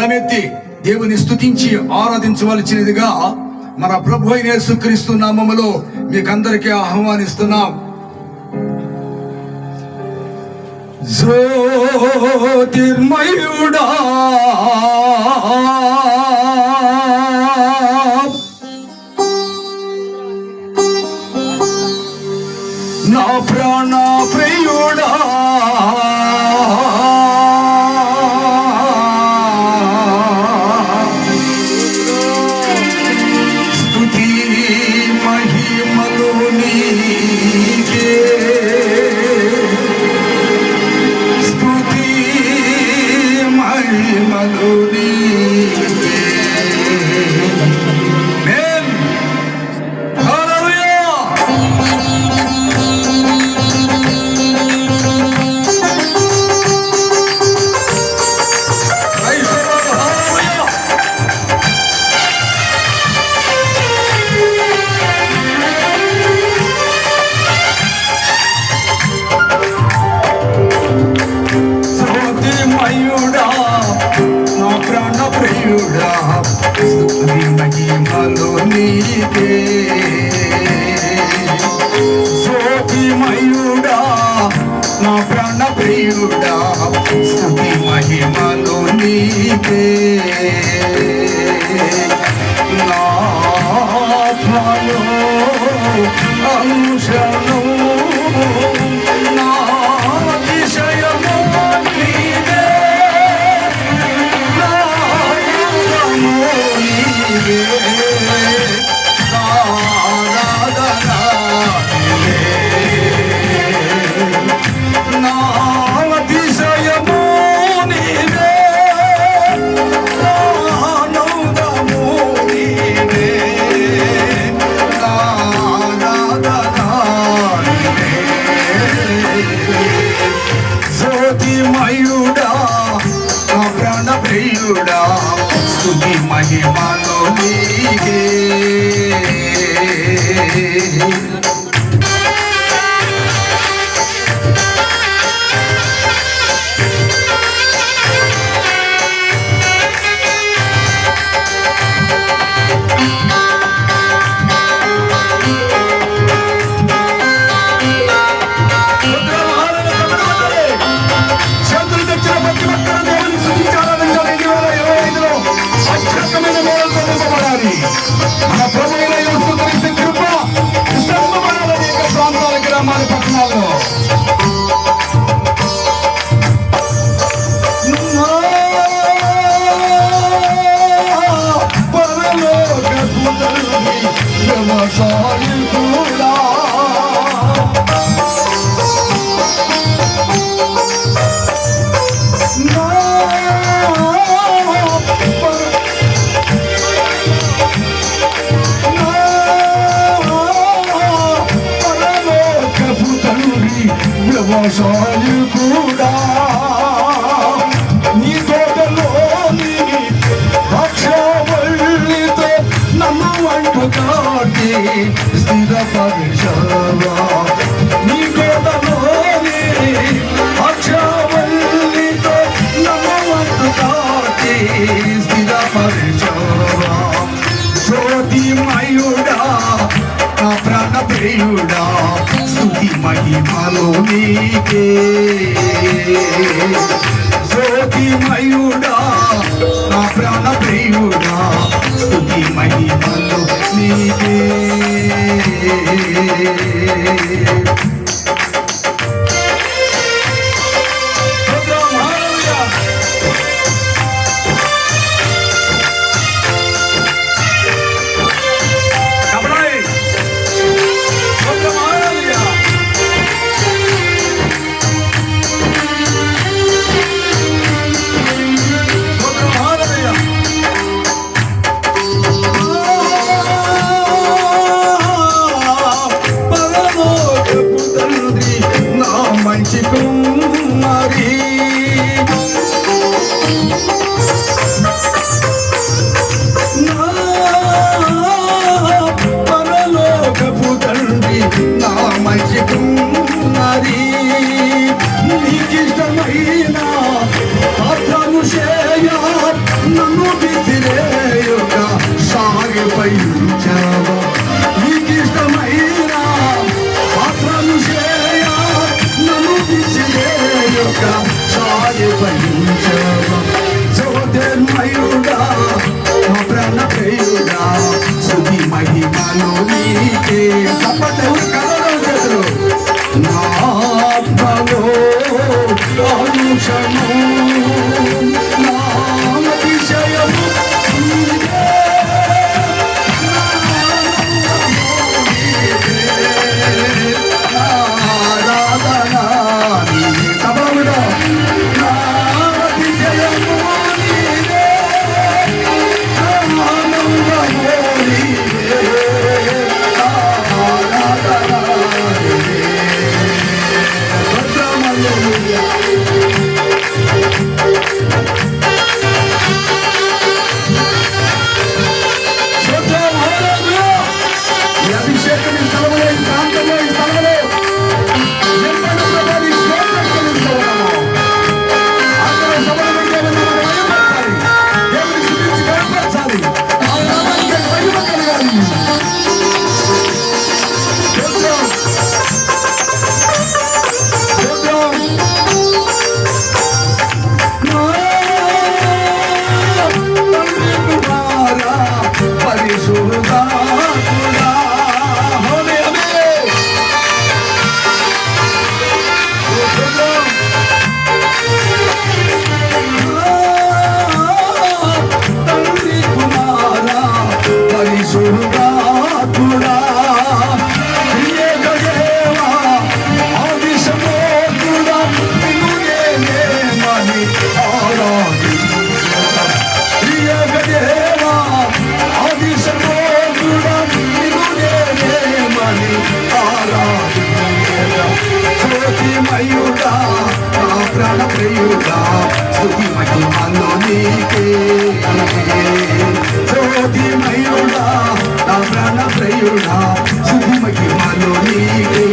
తలనెత్తి దేవుని స్థుతించి ఆరాధించవలసినదిగా మన ప్రభు అయిన యేసుక్రీస్తు నామములో మీకందరికీ ఆహ్వానిస్తున్నాం. జ్యోతిర్మయుడా నీకే. జ్యోతిమయుడా నా ప్రాణ ప్రియుడా స్థుతి మహిమలు నీకే. నాథలో అంశను Vamos! పరిచోవా జ్యోతి మయుడా నా ప్రాణ ప్రియుడా స్థుతి మహిమలో నీకే జ్యోతి మయుడా నా ప్రాణ ప్రియుడా స్థుతి se 就换一生。మన్ను నీకే. జ్యోతి మయుడా నా ప్రాణ ప్రియుడా శుద్ధి మహిమలు నీకే.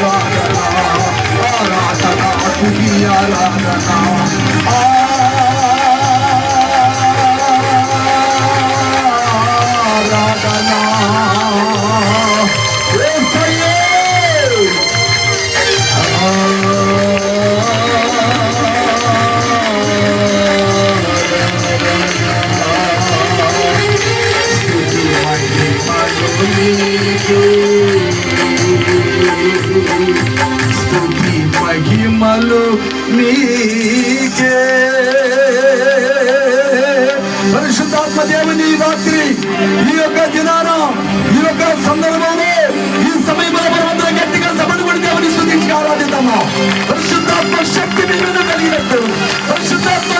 Rana, Rana, Rana, Rana, గొప్ప దేవుని రాత్రి ఈ యొక్క దినాన ఈ యొక్క సందర్భంలో ఈ సమయంలో మనమందరం గట్టిగా సభను కూడా దేవుని శుద్ధించి ఆరాధిద్దామా? పరిశుద్ధాత్మ శక్తి మీ మీద కలిగినట్టు. పరిశుద్ధాత్మ